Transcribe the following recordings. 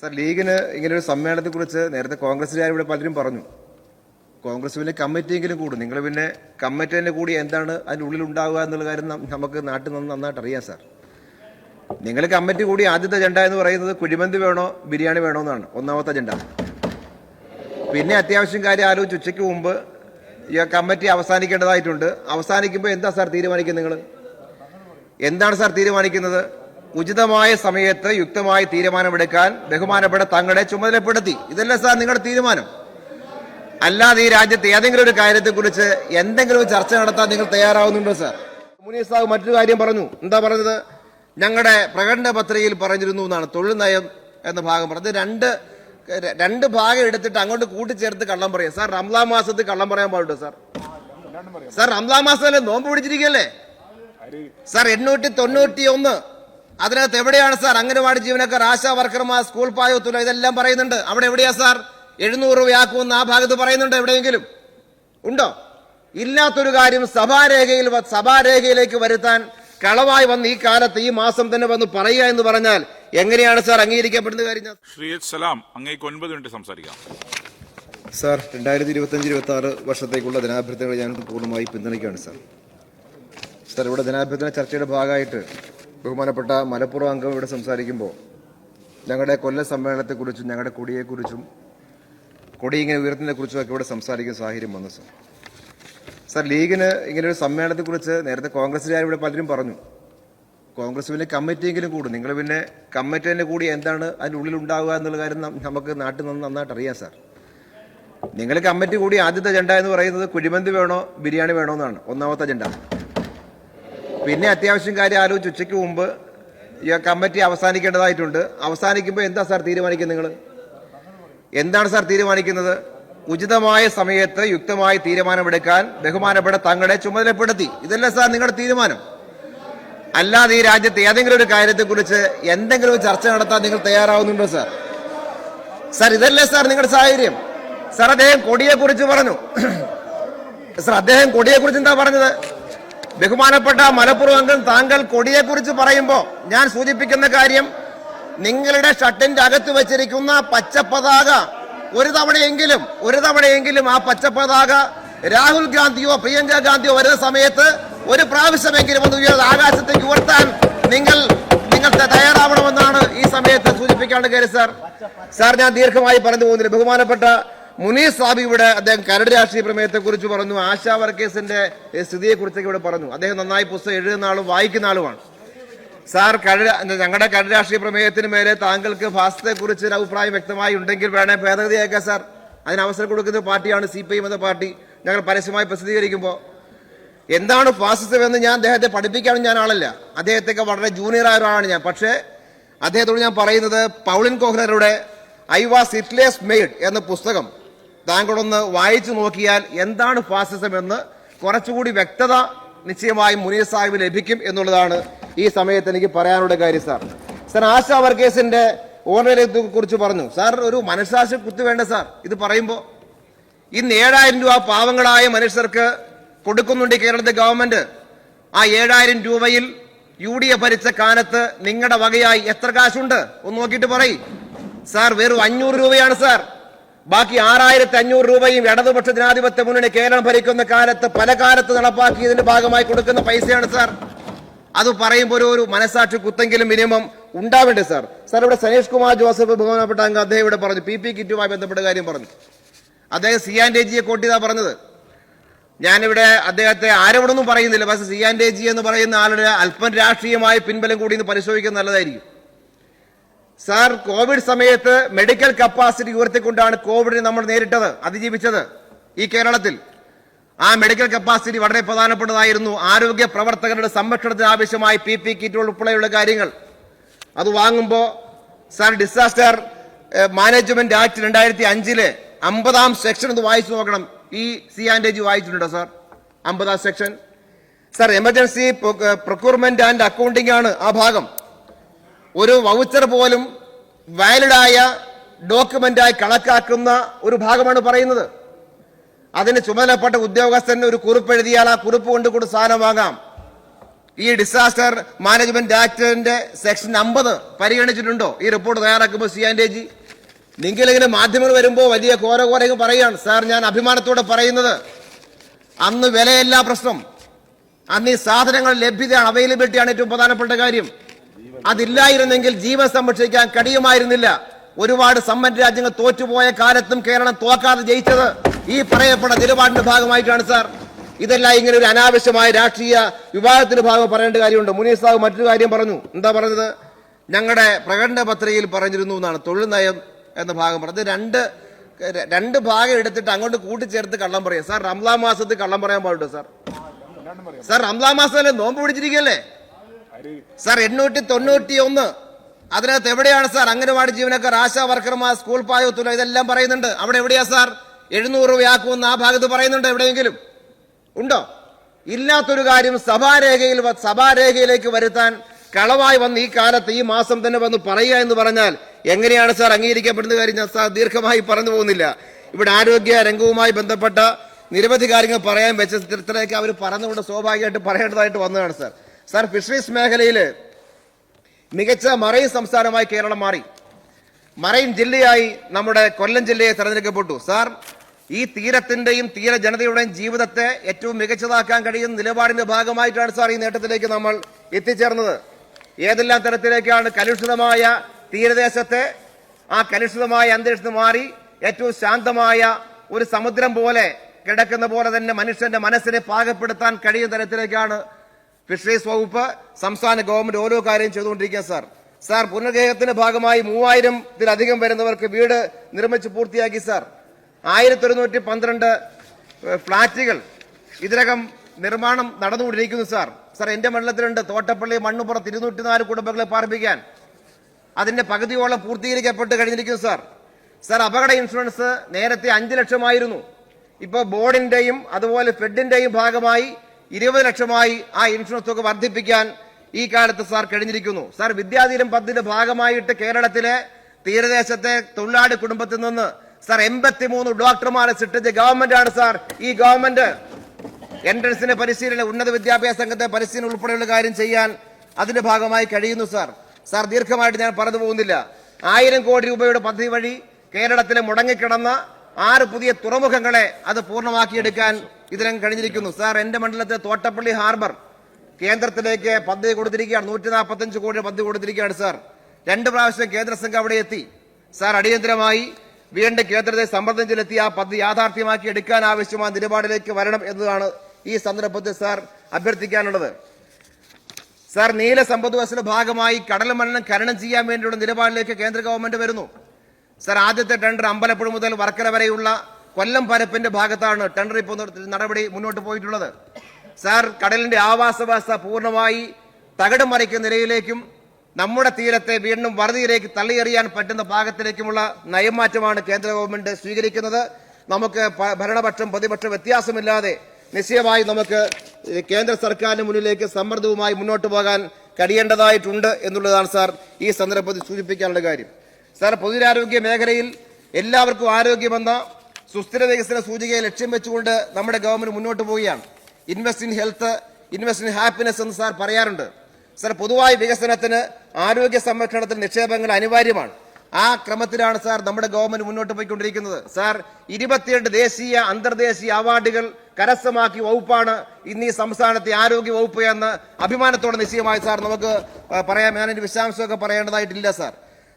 Sir ലീഗിന് സമ്മേളനത്തെ കുറിച്ച് നേരത്തെ കോൺഗ്രസ്സുകാർ ഇവിടെ പലരും പറഞ്ഞു. കോൺഗ്രസ് പിന്നെ കമ്മിറ്റിയെങ്കിലും കൂടും. നിങ്ങൾ പിന്നെ കമ്മിറ്റി തന്നെ കൂടി എന്താണ് അതിന്റെ ഉള്ളിൽ ഉണ്ടാവുക എന്നുള്ള കാര്യം നമുക്ക് നാട്ടിൽ നിന്ന് നന്നായിട്ട് അറിയാം സാർ. നിങ്ങൾ കമ്മിറ്റി കൂടി ആദ്യത്തെ അജണ്ട എന്ന് പറയുന്നത് കുഴിമന്തി വേണോ ബിരിയാണി വേണോ എന്നാണ്. ഒന്നാമത്തെ അജണ്ട. പിന്നെ അത്യാവശ്യം കാര്യം ആലോചിച്ച് ഉച്ചയ്ക്ക് മുമ്പ് ഈ കമ്മിറ്റി അവസാനിക്കേണ്ടതായിട്ടുണ്ട്. അവസാനിക്കുമ്പോൾ എന്താ സാർ തീരുമാനിക്കുന്നത് നിങ്ങൾ? എന്താണ് സാർ തീരുമാനിക്കുന്നത്? ഉചിതമായ സമയത്ത് യുക്തമായ തീരുമാനമെടുക്കാൻ ബഹുമാനപ്പെട്ട തങ്ങളെ ചുമതലപ്പെടുത്തി. ഇതല്ല സാർ നിങ്ങളുടെ തീരുമാനം? അല്ലാതെ ഈ രാജ്യത്ത് ഏതെങ്കിലും ഒരു കാര്യത്തെക്കുറിച്ച് എന്തെങ്കിലും ചർച്ച നടത്താൻ നിങ്ങൾ തയ്യാറാവുന്നുണ്ടോ സാർ? മുനീസ് സാഹ് മറ്റൊരു കാര്യം പറഞ്ഞു. എന്താ പറഞ്ഞത്? ഞങ്ങളുടെ പ്രകടന പത്രികയിൽ പറഞ്ഞിരുന്നു എന്നാണ്. തൊഴിൽ നയം എന്ന ഭാഗം പറഞ്ഞത്. രണ്ട് രണ്ട് ഭാഗം എടുത്തിട്ട് അങ്ങോട്ട് കൂട്ടിച്ചേർത്ത് കള്ളം പറയാം. സാർ റംലാ മാസത്തിൽ കള്ളം പറയാൻ പാടുണ്ടോ സാർ? സാർ റംലാ അല്ലേ നോമ്പ് പിടിച്ചിരിക്കല്ലേ സാർ എണ്ണൂറ്റി തൊണ്ണൂറ്റി ഒന്ന് അതിനകത്ത് എവിടെയാണ് സാർ അംഗനവാടി ജീവനക്കാർ ആശാ വർക്കർമാർ സ്കൂൾ പായോത്തുല ഇതെല്ലാം പറയുന്നുണ്ട്. അവിടെ എവിടെയാ സാർ? എഴുന്നൂറ് രൂപയാക്കുമെന്ന് ആ ഭാഗത്ത് പറയുന്നുണ്ട് എവിടെയെങ്കിലും? ഉണ്ടോ? ഇല്ലാത്തൊരു കാര്യം സഭാരേഖയിൽ സഭാരേഖയിലേക്ക് വരുത്താൻ കളവായി വന്ന് ഈ കാലത്ത് ഈ മാസം തന്നെ വന്ന് പറയുക എന്ന് പറഞ്ഞാൽ എങ്ങനെയാണ് സാർ അംഗീകരിക്കപ്പെടുന്ന കാര്യം? ശ്രീ എച്ച് സലാം അങ്ങേക്ക് ഒൻപത് മിനിറ്റ് സംസാരിക്കാം. സാർ രണ്ടായിരത്തി ഇരുപത്തഞ്ച് ഇരുപത്തി ആറ് വർഷത്തേക്കുള്ള ധനാഭ്യർത്ഥനകൾ ഞാൻ പൂർണമായി പിന്തുണയ്ക്കുകയാണ് സാർ. സാർ ഇവിടെ ധനാഭ്യർത്ഥന ചർച്ചയുടെ ഭാഗമായിട്ട് ബഹുമാനപ്പെട്ട മലപ്പുറം അംഗം ഇവിടെ സംസാരിക്കുമ്പോൾ ഞങ്ങളുടെ കൊല്ല സമ്മേളനത്തെക്കുറിച്ചും ഞങ്ങളുടെ കൊടിയെക്കുറിച്ചും കൊടി ഇങ്ങനെ ഉയർത്തുന്നതിനെക്കുറിച്ചും ഒക്കെ ഇവിടെ സംസാരിക്കുന്ന സാഹചര്യം വന്നു സാർ. സാർ ലീഗിന് ഇങ്ങനെ ഒരു സമ്മേളനത്തെക്കുറിച്ച് നേരത്തെ കോൺഗ്രസ്സുകാർ ഇവിടെ പലരും പറഞ്ഞു. കോൺഗ്രസ് പിന്നെ കമ്മിറ്റിയെങ്കിലും കൂടും. നിങ്ങൾ പിന്നെ കമ്മിറ്റി തന്നെ കൂടി എന്താണ് അതിന്റെ ഉള്ളിൽ ഉണ്ടാവുക എന്നുള്ള കാര്യം നമുക്ക് നാട്ടിൽ നിന്ന് നന്നായിട്ട് അറിയാം സാർ. നിങ്ങൾ കമ്മിറ്റി കൂടി ആദ്യത്തെ അജണ്ട എന്ന് പറയുന്നത് കുഴിമന്തി വേണോ ബിരിയാണി വേണോ എന്നാണ്. ഒന്നാമത്തെ അജണ്ട. പിന്നെ അത്യാവശ്യം കാര്യം ആലോചിച്ച് ഉച്ചയ്ക്ക് മുമ്പ് ഈ കമ്മിറ്റി അവസാനിക്കേണ്ടതായിട്ടുണ്ട്. അവസാനിക്കുമ്പോൾ എന്താ സാർ തീരുമാനിക്കുന്നത് നിങ്ങൾ? എന്താണ് സാർ തീരുമാനിക്കുന്നത്? ഉചിതമായ സമയത്ത് യുക്തമായ തീരുമാനമെടുക്കാൻ ബഹുമാനപ്പെട്ട തങ്ങളെ ചുമതലപ്പെടുത്തി. ഇതല്ല സാർ നിങ്ങളുടെ തീരുമാനം? അല്ലാതെ ഈ രാജ്യത്ത് ഏതെങ്കിലും ഒരു കാര്യത്തെക്കുറിച്ച് എന്തെങ്കിലും ചർച്ച നടത്താൻ നിങ്ങൾ തയ്യാറാവുന്നുണ്ടോ സാർ? സാർ ഇതല്ലേ സാർ നിങ്ങളുടെ സാഹചര്യം? സാർ അദ്ദേഹം കൊടിയെക്കുറിച്ച് പറഞ്ഞു. സാർ അദ്ദേഹം കൊടിയെക്കുറിച്ച് എന്താ പറഞ്ഞത്? ബഹുമാനപ്പെട്ട മലപ്പുറം അംഗം താങ്കൾ കൊടിയെ പറയുമ്പോൾ പറയുമ്പോ ഞാൻ സൂചിപ്പിക്കുന്ന കാര്യം നിങ്ങളുടെ ഷട്ടിന്റെ അകത്ത് വെച്ചിരിക്കുന്ന പതാക ഒരു തവണയെങ്കിലും ഒരു തവണയെങ്കിലും ആ പച്ച പതാക രാഹുൽ ഗാന്ധിയോ പ്രിയങ്ക ഗാന്ധിയോ വരുന്ന സമയത്ത് ഒരു പ്രാവശ്യമെങ്കിലും ഒന്ന് ഉയർന്ന ആകാശത്തേക്ക് ഉയർത്താൻ നിങ്ങൾ നിങ്ങൾ തയ്യാറാവണമെന്നാണ് ഈ സമയത്ത് സൂചിപ്പിക്കാണ്ട് കയറി സാർ. സാർ ഞാൻ ദീർഘമായി പറഞ്ഞു പോകുന്നില്ല. ബഹുമാനപ്പെട്ട മുനീർ സാബി ഇവിടെ അദ്ദേഹം കരട് രാഷ്ട്രീയ പ്രമേയത്തെ കുറിച്ച് പറഞ്ഞു ആശാ വർക്കേഴ്സിന്റെ സ്ഥിതിയെ കുറിച്ചൊക്കെ ഇവിടെ പറഞ്ഞു. അദ്ദേഹം നന്നായി പുസ്തകം എഴുതുന്ന ആളും വായിക്കുന്ന ആളുമാണ് സാർ കഴ ഞങ്ങളുടെ കരട് രാഷ്ട്രീയ പ്രമേയത്തിന് മേലെ താങ്കൾക്ക് ഫാസത്തെ കുറിച്ച് ഒരു അഭിപ്രായം വ്യക്തമായി ഉണ്ടെങ്കിൽ വേണേ ഭേദഗതി അയക്കാം സാർ. അതിന് അവസരം കൊടുക്കുന്ന പാർട്ടിയാണ് സി പി ഐ എന്ന പാർട്ടി. ഞങ്ങൾ പരസ്യമായി പ്രസിദ്ധീകരിക്കുമ്പോൾ എന്താണ് ഫാസിസം എന്ന് ഞാൻ അദ്ദേഹത്തെ പഠിപ്പിക്കാനും ഞാൻ ആളല്ല. അദ്ദേഹത്തെയൊക്കെ വളരെ ജൂനിയർ ആയ ഒരാളാണ് ഞാൻ. പക്ഷേ അദ്ദേഹത്തോട് ഞാൻ പറയുന്നത് പൗളിൻ കോഹ്ലറുടെ ഐ വാസ് ഇറ്റ്ലേസ് മെയ്ഡ് എന്ന പുസ്തകം താങ്കളൊന്ന് വായിച്ചു നോക്കിയാൽ എന്താണ് ഫാസിസം എന്ന് കുറച്ചുകൂടി വ്യക്തത നിശ്ചയമായും മുനീർ സാഹിബ് ലഭിക്കും എന്നുള്ളതാണ് ഈ സമയത്ത് എനിക്ക് പറയാനുള്ള കാര്യം സാർ. സാർ ആശാ വർക്കേഴ്സിന്റെ ഓർഡറെ കുറിച്ച് പറഞ്ഞു. സാർ ഒരു മനസാക്ഷി കുത്തു വേണ്ട സാർ. ഇത് പറയുമ്പോൾ ഇന്ന് ഏഴായിരം രൂപ പാവങ്ങളായ മനുഷ്യർക്ക് കൊടുക്കുന്നുണ്ട് കേരളത്തിലെ ഗവൺമെന്റ്. ആ ഏഴായിരം രൂപയിൽ യു ഡി എഫ് ഭരിച്ച കാലത്ത് നിങ്ങളുടെ വകയായി എത്ര കാശുണ്ട്? ഒന്ന് നോക്കിയിട്ട് പറയും. സാർ വെറും അഞ്ഞൂറ് രൂപയാണ് സാർ. ബാക്കി ആറായിരത്തി അഞ്ഞൂറ് രൂപയും ഇടതുപക്ഷ ജനാധിപത്യ മുന്നണി കേരളം ഭരിക്കുന്ന കാലത്ത് പല കാലത്ത് നടപ്പാക്കിയതിന്റെ ഭാഗമായി കൊടുക്കുന്ന പൈസയാണ് സാർ അത് പറയുമ്പോൾ ഒരു മനസാക്ഷി കുത്തെങ്കിലും മിനിമം ഉണ്ടാവേണ്ടത് സാർ സാർ ഇവിടെ സനീഷ് കുമാർ ജോസഫ് ബഹുമാനപ്പെട്ട അംഗം അദ്ദേഹം ഇവിടെ പറഞ്ഞു. പി പി കിറ്റുമായി ബന്ധപ്പെട്ട കാര്യം പറഞ്ഞു. അദ്ദേഹം സി ആൻഡ് എ ജിയെ കോട്ടിയതാ പറഞ്ഞത്. ഞാനിവിടെ അദ്ദേഹത്തെ ആരോടൊന്നും പറയുന്നില്ല. പക്ഷേ സി ആൻഡ് എ ജി എന്ന് പറയുന്ന ആളുടെ അല്പം രാഷ്ട്രീയമായ പിൻബലം കൂടി ഇന്ന് പരിശോധിക്കുന്നത് നല്ലതായിരിക്കും. സാർ കോവിഡ് സമയത്ത് മെഡിക്കൽ കപ്പാസിറ്റി ഉയർത്തിക്കൊണ്ടാണ് കോവിഡിനെ നമ്മൾ നേരിട്ടത് അതിജീവിച്ചത് ഈ കേരളത്തിൽ. ആ മെഡിക്കൽ കപ്പാസിറ്റി വളരെ പ്രധാനപ്പെട്ടതായിരുന്നു. ആരോഗ്യ പ്രവർത്തകരുടെ സംരക്ഷണത്തിന് ആവശ്യമായ പി പി കിറ്റുകൾ ഉൾപ്പെടെയുള്ള കാര്യങ്ങൾ. അത് വാങ്ങുമ്പോൾ സാർ ഡിസാസ്റ്റർ മാനേജ്മെന്റ് ആക്ട് രണ്ടായിരത്തി അഞ്ചിൽ അമ്പതാം സെക്ഷൻ ഒന്ന് വായിച്ചു നോക്കണം. ഈ സി ആൻഡ് ജി വായിച്ചിട്ടുണ്ടോ സാർ? അമ്പതാം section. Sir emergency procurement and accounting ആണ് ആ ഭാഗം. ഒരു വൗച്ചർ പോലും വാലിഡായ ഡോക്യുമെന്റായി കണക്കാക്കുന്ന ഒരു ഭാഗമാണ് പറയുന്നത്. അതിന് ചുമതലപ്പെട്ട ഉദ്യോഗസ്ഥൻ ഒരു കുറിപ്പ് എഴുതിയാൽ ആ കുറിപ്പ് കൊണ്ട് കൂടി സാധനം വാങ്ങാം. ഈ ഡിസാസ്റ്റർ മാനേജ്മെന്റ് ആക്ടിന്റെ സെക്ഷൻ അമ്പത് പരിഗണിച്ചിട്ടുണ്ടോ? ഈ റിപ്പോർട്ട് തയ്യാറാക്കുമ്പോൾ സി ആൻഡ് ജി. നിങ്ങളിങ്ങനെ മാധ്യമങ്ങൾ വരുമ്പോൾ വലിയ കോര കോരങ്ങ് പറയുകയാണ്. സാർ ഞാൻ അഭിമാനത്തോടെ പറയുന്നത് അന്ന് വിലയല്ല പ്രശ്നം. അന്ന് ഈ സാധനങ്ങൾ ലഭ്യതയാണ് അവൈലബിലിറ്റിയാണ് ഏറ്റവും പ്രധാനപ്പെട്ട കാര്യം. അതില്ലായിരുന്നെങ്കിൽ ജീവൻ സംരക്ഷിക്കാൻ കഴിയുമായിരുന്നില്ല. ഒരുപാട് സമ്പന്ന രാജ്യങ്ങൾ തോറ്റുപോയ കാലത്തും കേരളം തോക്കാതെ ജയിച്ചത് ഈ പറയപ്പെട്ട നിലപാടിന്റെ ഭാഗമായിട്ടാണ് സാർ. ഇതെല്ലാം ഇങ്ങനെ ഒരു അനാവശ്യമായ രാഷ്ട്രീയ വിവാദത്തിന്റെ ഭാഗം പറയേണ്ട കാര്യമുണ്ട്. മുനീസ് സാബ് മറ്റൊരു കാര്യം പറഞ്ഞു. എന്താ പറഞ്ഞത്? ഞങ്ങളുടെ പ്രകടന പത്രികയിൽ പറഞ്ഞിരുന്നു എന്നാണ്. തൊഴിൽ നയം എന്ന ഭാഗം പറഞ്ഞത് രണ്ട് രണ്ട് ഭാഗം എടുത്തിട്ട് അങ്ങോട്ട് കൂട്ടിച്ചേർത്ത് കള്ളം പറയാം. സാർ റംലാൻ മാസത്തിൽ കള്ളം പറയാൻ പാടുണ്ടോ സാർ? സാർ റംലാൻ മാസമല്ലേ നോമ്പ് പിടിച്ചിരിക്കല്ലേ സാർ എണ്ണൂറ്റി തൊണ്ണൂറ്റി ഒന്ന് അതിനകത്ത് എവിടെയാണ് സാർ അംഗനവാടി ജീവനക്കാർ ആശാ വർക്കർമാർ സ്കൂൾ പായോത്തുല ഇതെല്ലാം പറയുന്നുണ്ട്? അവിടെ എവിടെയാ സാർ? എഴുന്നൂറ് രൂപയാക്കുമെന്ന് ആ ഭാഗത്ത് പറയുന്നുണ്ട് എവിടെയെങ്കിലും? ഉണ്ടോ? ഇല്ലാത്തൊരു കാര്യം സഭാരേഖയിൽ സഭാരേഖയിലേക്ക് വരുത്താൻ കളവായി വന്ന് ഈ കാലത്ത് ഈ മാസം തന്നെ വന്ന് പറയുക എന്ന് പറഞ്ഞാൽ എങ്ങനെയാണ് സാർ അംഗീകരിക്കപ്പെടുന്ന കാര്യം ഞാൻ സാർ ദീർഘമായി പറഞ്ഞു പോകുന്നില്ല. ഇവിടെ ആരോഗ്യ രംഗവുമായി ബന്ധപ്പെട്ട നിരവധി കാര്യങ്ങൾ പറയാൻ വെച്ച ചിത്രത്തിലേക്ക് അവർ പറഞ്ഞുകൊണ്ട് സ്വാഭാവികമായിട്ട് പറയേണ്ടതായിട്ട് വന്നതാണ് സാർ. സാർ ഫിഷറീസ് മേഖലയിൽ മികച്ച മറൈൻ സംസ്ഥാനമായി കേരളം മാറി. മറൈൻ ജില്ലയായി നമ്മുടെ കൊല്ലം ജില്ലയെ തെരഞ്ഞെടുക്കപ്പെട്ടു. സാർ ഈ തീരത്തിന്റെയും തീര ജനതയുടെയും ജീവിതത്തെ ഏറ്റവും മികച്ചതാക്കാൻ കഴിയുന്ന നിലപാടിന്റെ ഭാഗമായിട്ടാണ് സാർ ഈ നേട്ടത്തിലേക്ക് നമ്മൾ എത്തിച്ചേർന്നത്. ഏതെല്ലാം തരത്തിലേക്കാണ് കലുഷിതമായ തീരദേശത്തെ ആ കലുഷിതമായ അന്തരീക്ഷത്തിൽ മാറി ഏറ്റവും ശാന്തമായ ഒരു സമുദ്രം പോലെ കിടക്കുന്ന പോലെ തന്നെ മനുഷ്യന്റെ മനസ്സിനെ പാകപ്പെടുത്താൻ കഴിയുന്ന തരത്തിലേക്കാണ് ഫിഷറീസ് വകുപ്പ് സംസ്ഥാന ഗവൺമെന്റ് ഓരോ കാര്യം ചെയ്തുകൊണ്ടിരിക്കുക സാർ. സാർ പുനർഗേഹത്തിന്റെ ഭാഗമായി മൂവായിരത്തിലധികം വരുന്നവർക്ക് വീട് നിർമ്മിച്ച് പൂർത്തിയാക്കി സാർ. ആയിരത്തി ഒരുന്നൂറ്റി പന്ത്രണ്ട് ഫ്ളാറ്റുകൾ ഇതിനകം നിർമ്മാണം നടന്നുകൊണ്ടിരിക്കുന്നു സാർ. സാർ എന്റെ മണ്ഡലത്തിലുണ്ട്. തോട്ടപ്പള്ളി മണ്ണുപുറത്ത് ഇരുന്നൂറ്റി നാല് കുടുംബങ്ങളെ പാർപ്പിക്കാൻ. അതിന്റെ പകുതിയോളം പൂർത്തീകരിക്കപ്പെട്ട് കഴിഞ്ഞിരിക്കുന്നു സാർ. സാർ അപകട ഇൻഷുറൻസ് നേരത്തെ അഞ്ച് ലക്ഷമായിരുന്നു. ഇപ്പോൾ ബോർഡിന്റെയും അതുപോലെ ഫെഡിന്റെയും ഭാഗമായി ഇരുപത് ലക്ഷമായി ആ ഇൻഷുറൻസ് തുക വർദ്ധിപ്പിക്കാൻ ഈ കാലത്ത് സാർ കഴിഞ്ഞിരിക്കുന്നു. സാർ വിദ്യാധീരം പദ്ധതിയുടെ ഭാഗമായിട്ട് കേരളത്തിലെ തീരദേശത്തെ തൊഴിലാളി കുടുംബത്തിൽ നിന്ന് സാർ എൺപത്തിമൂന്ന് ഡോക്ടർമാരെ സൃഷ്ടിച്ച ആണ് സാർ. ഈ ഗവൺമെന്റ് എൻട്രൻസിന്റെ പരിശീലനം ഉന്നത വിദ്യാഭ്യാസ സംഘത്തെ പരിശീലനം ഉൾപ്പെടെയുള്ള കാര്യം ചെയ്യാൻ അതിന്റെ ഭാഗമായി കഴിയുന്നു സാർ. സാർ ദീർഘമായിട്ട് ഞാൻ പറഞ്ഞു പോകുന്നില്ല. ആയിരം കോടി രൂപയുടെ പദ്ധതി വഴി കേരളത്തിലെ മുടങ്ങിക്കിടന്ന ആറ് പുതിയ തുറമുഖങ്ങളെ അത് പൂർണമാക്കിയെടുക്കാൻ ഇതിനും കഴിഞ്ഞിരിക്കുന്നു. സാർ എന്റെ മണ്ഡലത്തെ തോട്ടപ്പള്ളി ഹാർബർ കേന്ദ്രത്തിലേക്ക് പദ്ധതി കൊടുത്തിരിക്കുകയാണ്. നൂറ്റി നാൽപ്പത്തഞ്ച് കോടി പദ്ധതി കൊടുത്തിരിക്കുകയാണ് സാർ. രണ്ട് പ്രാവശ്യം കേന്ദ്ര സംഘം അവിടെ എത്തി. സാർ അടിയന്തരമായി വീണ്ടും കേന്ദ്രത്തെ സമ്മർദ്ദം ചെലുത്തി ആ പദ്ധതി യാഥാർത്ഥ്യമാക്കി എടുക്കാൻ ആവശ്യമായ നിലപാടിലേക്ക് വരണം എന്നതാണ് ഈ സന്ദർഭത്തിൽ സാർ അഭ്യർത്ഥിക്കാനുള്ളത്. സാർ നീല സമ്പദ് വ്യവസ്ഥയുടെ ഭാഗമായി കടൽ മണ്ണം ഖനനം ചെയ്യാൻ വേണ്ടിയുള്ള നിലപാടിലേക്ക് കേന്ദ്ര ഗവൺമെന്റ് വരുന്നു. സാർ ആദ്യത്തെ ടെൻഡർ അമ്പലപ്പുഴ മുതൽ വർക്കല വരെയുള്ള കൊല്ലം പരപ്പിന്റെ ഭാഗത്താണ് ടെൻഡർ ഇപ്പോൾ നടപടി മുന്നോട്ട് പോയിട്ടുള്ളത്. സാർ കടലിന്റെ ആവാസ വ്യവസ്ഥ പൂർണമായി തകിടം മറിക്കുന്ന നിലയിലേക്കും നമ്മുടെ തീരത്തെ വീണ്ടും വറുതിയിലേക്ക് തള്ളിയെറിയാൻ പറ്റുന്ന ഭാഗത്തിലേക്കുമുള്ള നയമാറ്റമാണ് കേന്ദ്ര ഗവൺമെന്റ് സ്വീകരിക്കുന്നത്. നമുക്ക് ഭരണപക്ഷം പ്രതിപക്ഷം വ്യത്യാസമില്ലാതെ നിശ്ചയമായി നമുക്ക് കേന്ദ്ര സർക്കാരിന് മുന്നിലേക്ക് സമ്മർദ്ദവുമായി മുന്നോട്ട് പോകാൻ കഴിയേണ്ടതായിട്ടുണ്ട് എന്നുള്ളതാണ് സാർ ഈ സന്ദർഭത്തിൽ സൂചിപ്പിക്കാനുള്ള കാര്യം. സാർ പൊതുരാരോഗ്യ മേഖലയിൽ എല്ലാവർക്കും ആരോഗ്യമെന്ന സുസ്ഥിര വികസന സൂചികയെ ലക്ഷ്യം വെച്ചുകൊണ്ട് നമ്മുടെ ഗവൺമെന്റ് മുന്നോട്ട് പോവുകയാണ്. Invest in health invest in happiness എന്ന് സാർ പറയാറുണ്ട്. സാർ പൊതുവായ വികസനത്തിന് ആരോഗ്യ സംരക്ഷണത്തിൽ നിക്ഷേപങ്ങൾ അനിവാര്യമാണ്. ആ ക്രമത്തിലാണ് സാർ നമ്മുടെ ഗവൺമെന്റ് മുന്നോട്ട് പോയിക്കൊണ്ടിരിക്കുന്നത്. സാർ ഇരുപത്തിയെട്ട് ദേശീയ അന്തർദേശീയ അവാർഡുകൾ കരസ്ഥമാക്കിയ വകുപ്പാണ് ഇന്ന് ഈ സംസ്ഥാനത്തെ ആരോഗ്യ വകുപ്പ് എന്ന് അഭിമാനത്തോടെ നിശ്ചയമായി സാർ നമുക്ക് പറയാം. ഞാനൊരു വിശദാംശമൊക്കെ പറയേണ്ടതായിട്ടില്ല സാർ.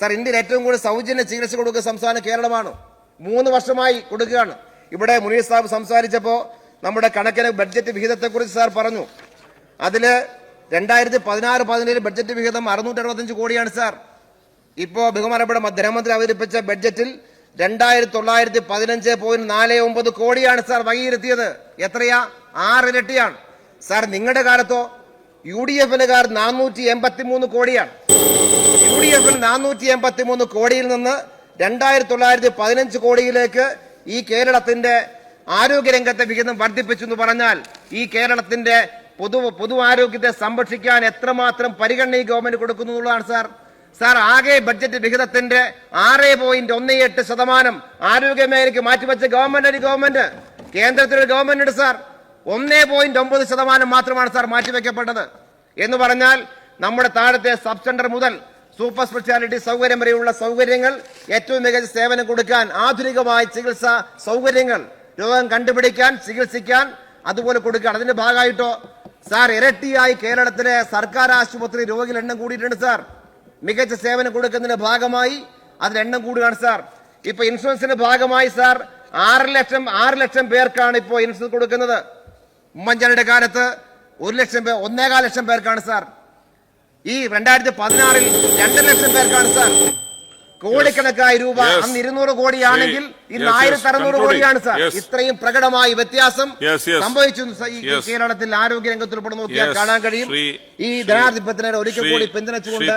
സാർ ഇന്ത്യയിൽ ഏറ്റവും കൂടുതൽ സൗജന്യ ചികിത്സ കൊടുക്കുന്ന സംസ്ഥാനം കേരളമാണ്. മൂന്ന് വർഷമായി കൊടുക്കുകയാണ്. ഇവിടെ മുനീർ സാഹിബ് സംസാരിച്ചപ്പോൾ നമ്മുടെ കണക്കിന് ബഡ്ജറ്റ് വിഹിതത്തെക്കുറിച്ച് സാർ പറഞ്ഞു. അതിൽ രണ്ടായിരത്തി പതിനാറ് പതിനേഴ് ബഡ്ജറ്റ് വിഹിതം അറുന്നൂറ്റി അറുപത്തഞ്ച് കോടിയാണ് സാർ. ഇപ്പോൾ ബഹുമാനപ്പെട്ട ധനമന്ത്രി അവതരിപ്പിച്ച ബഡ്ജറ്റിൽ രണ്ടായിരത്തി തൊള്ളായിരത്തി പതിനഞ്ച് പോയിന്റ് നാല് ഒമ്പത് കോടിയാണ് സാർ വകയിരുത്തിയത്. എത്രയാ? ആറിരട്ടിയാണ് സാർ നിങ്ങളുടെ കാലത്തോ യു ഡി എഫിനുകാർ നാനൂറ്റി എൺപത്തി മൂന്ന് കോടിയാണ്. യു ഡി എഫിൽ നാനൂറ്റി എൺപത്തി മൂന്ന് കോടിയിൽ നിന്ന് രണ്ടായിരത്തി തൊള്ളായിരത്തി പതിനഞ്ച് കോടിയിലേക്ക് ഈ കേരളത്തിന്റെ ആരോഗ്യരംഗത്തെ വിഹിതം വർദ്ധിപ്പിച്ചു എന്ന് പറഞ്ഞാൽ ഈ കേരളത്തിന്റെ പൊതു പൊതു ആരോഗ്യത്തെ സംരക്ഷിക്കാൻ എത്രമാത്രം പരിഗണന ഈ ഗവൺമെന്റ് കൊടുക്കുന്നു എന്നുള്ളതാണ് സാർ. സാർ ആകെ ബഡ്ജറ്റ് വിഹിതത്തിന്റെ ആറ് പോയിന്റ് ഒന്ന് എട്ട് ശതമാനം ആരോഗ്യ മേഖലയ്ക്ക് മാറ്റിവെച്ച ഗവൺമെന്റ് ഒരു ഗവൺമെന്റ്. കേന്ദ്രത്തിലൊരു ഗവൺമെന്റ് ഉണ്ട് സാർ. ഒന്നേ പോയിന്റ് ഒമ്പത് ശതമാനം മാത്രമാണ് സാർ മാറ്റിവെക്കപ്പെട്ടത്. എന്ന് പറഞ്ഞാൽ നമ്മുടെ താഴത്തെ സബ് സെന്റർ മുതൽ സൂപ്പർ സ്പെഷ്യാലിറ്റി സൗകര്യം വരെയുള്ള സൗകര്യങ്ങൾ ഏറ്റവും മികച്ച സേവനം കൊടുക്കാൻ ആധുനികമായ ചികിത്സാ സൗകര്യങ്ങൾ രോഗം കണ്ടുപിടിക്കാൻ ചികിത്സിക്കാൻ അതുപോലെ കൊടുക്കുക അതിന്റെ ഭാഗമായിട്ടോ? സാർ ഇരട്ടിയായി കേരളത്തിലെ സർക്കാർ ആശുപത്രി രോഗികളുടെ എണ്ണം കൂടിയിട്ടുണ്ട് സാർ. മികച്ച സേവനം കൊടുക്കുന്നതിന്റെ ഭാഗമായി അതിന്റെ എണ്ണം കൂടുകയാണ് സാർ. ഇപ്പൊ ഇൻഷുറൻസിന്റെ ഭാഗമായി സാർ ആറ് ലക്ഷം ആറ് ലക്ഷം പേർക്കാണ് ഇപ്പോൾ ഇൻഷുറൻസ് കൊടുക്കുന്നത്. ഉമ്മൻചാണ്ടിയുടെ കാലത്ത് ഒരു ലക്ഷം പേർ ഒന്നേകാൽ ലക്ഷം പേർക്കാണ് സാർ. ഈ രണ്ടായിരത്തി പതിനാറിൽ രണ്ടര ലക്ഷം പേർക്കാണ് സാർ. കോടിക്കണക്കായ രൂപ. അന്ന് ഇരുന്നൂറ് കോടിയാണെങ്കിൽ ഇന്ന് ആയിരത്തി അറുന്നൂറ് കോടിയാണ് സാർ. ഇത്രയും പ്രകടമായ വ്യത്യാസം. സംഭവിച്ചു ഈ. കേരളത്തിൽ ആരോഗ്യ രംഗത്ത് ഉൾപ്പെടെ നോക്കിയാൽ കാണാൻ കഴിയും. ഈ ജനാധിപത്യത്തിനെ ഒരിക്കൽ കൂടി പിന്തുണച്ചുകൊണ്ട്